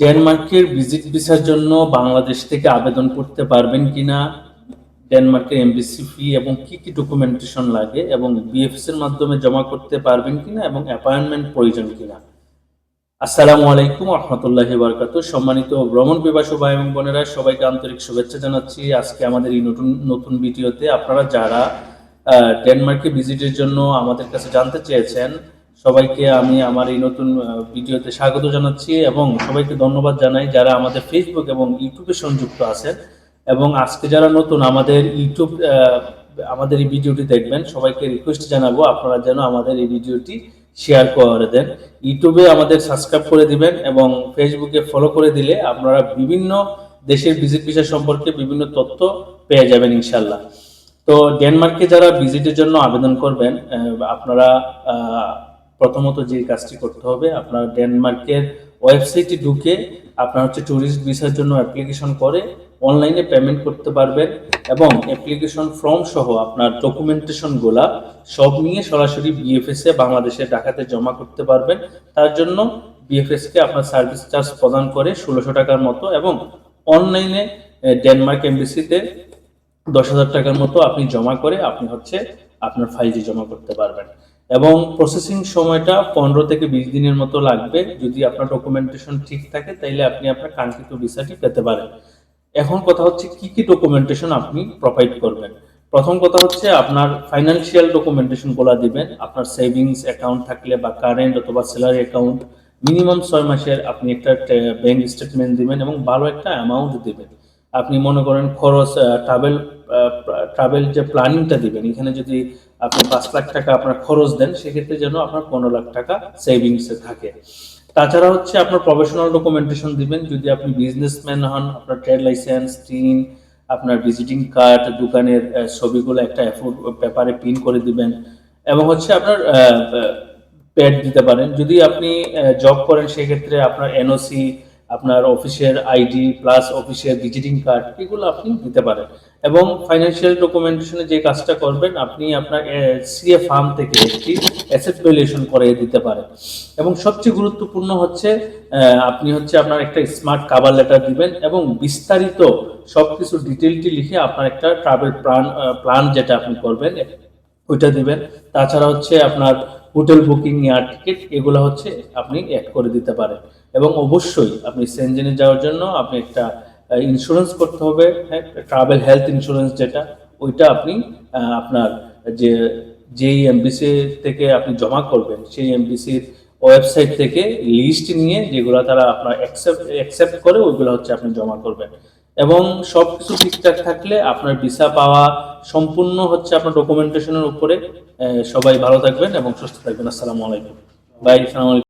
ডেনমার্কের ভিজিট ভিসার জন্য বাংলাদেশ থেকে আবেদন করতে পারবেন কিনা, ডেনমার্কের এমবিসি ফি এবং কি কি ডকুমেন্টেশন লাগে এবং বিএফএস এর মাধ্যমে জমা করতে পারবেন কিনা এবং অ্যাপয়েন্টমেন্ট প্রয়োজন কিনা। আসসালামু আলাইকুম রহমতুল্লাহ বারকাত সম্মানিত ভ্রমণ পিপাসু ভাই এবং বোনেরা, সবাইকে আন্তরিক শুভেচ্ছা জানাচ্ছি। আজকে আমাদের এই নতুন নতুন ভিডিওতে আপনারা যারা ডেনমার্কে ভিজিটের জন্য আমাদের কাছে জানতে চেয়েছেন সবাইকে আমি আমার এই নতুন ভিডিওতে স্বাগত জানাচ্ছি এবং সবাইকে ধন্যবাদ জানাই যারা আমাদের ফেসবুক এবং ইউটিউবে সংযুক্ত আছেন এবং আজকে যারা নতুন আমাদের ইউটিউব আমাদের এই ভিডিওটি দেখবেন, সবাইকে রিকোয়েস্ট জানাব আপনারা যেন আমাদের এই ভিডিওটি শেয়ার করে দেন। ইউটিউবে আমাদের সাবস্ক্রাইব করে দিবেন এবং ফেসবুকে ফলো করে দিলে আপনারা বিভিন্ন দেশের ভিজিট ভিসা সম্পর্কে বিভিন্ন তথ্য পেয়ে যাবেন ইনশাল্লাহ তো ডেনমার্কে যারা ভিজিটের জন্য আবেদন করবেন আপনারা প্রথমত যে কাজটি করতে হবে, আপনার ডেনমার্কের ওয়েবসাইটে ঢুকে আপনার হচ্ছে ট্যুরিস্ট ভিসার জন্য অ্যাপ্লিকেশন করে অনলাইনে পেমেন্ট করতে পারবেন এবং অ্যাপ্লিকেশন ফর্ম সহ আপনার ডকুমেন্টেশনগুলা সব নিয়ে সরাসরি বিএফএস বাংলাদেশে টাকাতে জমা করতে পারবেন। তার জন্য বিএফএস কে আপনার সার্ভিস চার্জ প্রদান করে ষোলোশো টাকার মতো এবং অনলাইনে ডেনমার্ক এমবিসিতে দশ হাজার টাকার মতো আপনি জমা করে আপনি হচ্ছে আপনার ফাইলটি জমা করতে পারবেন। এবং প্রসেসিং সময়টা পনেরো থেকে বিশ দিনের মতো লাগবে। যদি আপনার ডকুমেন্টেশন ঠিক থাকে, তাইলে আপনি আপনার কাঙ্ক্ষিত ভিসাটি পেতে পারেন। এখন কথা হচ্ছে, কি কি ডকুমেন্টেশন আপনি প্রোভাইড করবেন? প্রথম কথা হচ্ছে, আপনার ফাইন্যান্সিয়াল ডকুমেন্টেশনগুলা দিবেন। আপনার সেভিংস অ্যাকাউন্ট থাকলে বা কারেন্ট অথবা স্যালারি অ্যাকাউন্ট মিনিমাম ছয় মাসের আপনি একটা ব্যাংক স্টেটমেন্ট দিবেন এবং ভালো একটা অ্যামাউন্ট দিবেন। আপনি মনে করেন খরচ ট্রাভেল ট্রাভেল যে প্ল্যানিংটা দিবেন, এখানে যদি আপনি পাঁচ লাখ টাকা আপনার খরচ দেন, সেক্ষেত্রে যেন আপনার পনেরো লাখ টাকা সেভিংসে থাকে। তাছাড়া হচ্ছে আপনার প্রফেশনাল ডকুমেন্টেশন দিবেন, যদি আপনি বিজনেসম্যান হন, আপনার ট্রেড লাইসেন্স টিন আপনার ভিজিটিং কার্ড দোকানের ছবিগুলো একটা পেপারে পিন করে দিবেন। এবং হচ্ছে আপনার প্যাড দিতে পারেন। যদি আপনি জব করেন, সেক্ষেত্রে আপনার এনওসি আপনার অফিসের আইডি প্লাস অফিসের ভিজিটিং কার্ড এগুলো আপনি দিতে পারেন। এবং ফাইন্যান্সিয়াল ডকুমেন্টেশনে যে কাজটা করবেন, আপনি আপনার সিএ ফার্ম থেকে একটি অ্যাসেট ভ্যালুয়েশন করে দিতে পারেন। এবং সবচেয়ে গুরুত্বপূর্ণ হচ্ছে আপনি হচ্ছে আপনার একটা স্মার্ট কাভার লেটার দিবেন এবং বিস্তারিত সবকিছু ডিটেলটি লিখে আপনার একটা ট্রাভেল প্ল্যান প্ল্যান যেটা আপনি করবেন ওইটা দিবেন তাছাড়া হচ্ছে আপনার হোটেল বুকিং এয়ার টিকিট, এগুলো হচ্ছে আপনি অ্যাড করে দিতে পারেন। এবং অবশ্যই আপনি সেনজেনে যাওয়ার জন্য আপনি একটা ইন্স্যুরেন্স করতে হবে হ্যাঁ ট্রাভেল হেলথ ইন্স্যুরেন্স যেটা, ওইটা আপনি আপনার যে, যেই এমবিসি থেকে আপনি জমা করবেন, সেই এমবিসির ওয়েবসাইট থেকে লিস্ট নিয়ে যেগুলো তারা আপনার অ্যাকসেপ্ট অ্যাকসেপ্ট করে, ওইগুলো হচ্ছে আপনি জমা করবেন। এবং সব কিছু ঠিকঠাক থাকলে আপনার ভিসা পাওয়া সম্পূর্ণ হচ্ছে আপনার ডকুমেন্টেশনের উপরে। সবাই ভালো থাকবেন এবং সুস্থ থাকবেন। আসসালামু আলাইকুম। বাই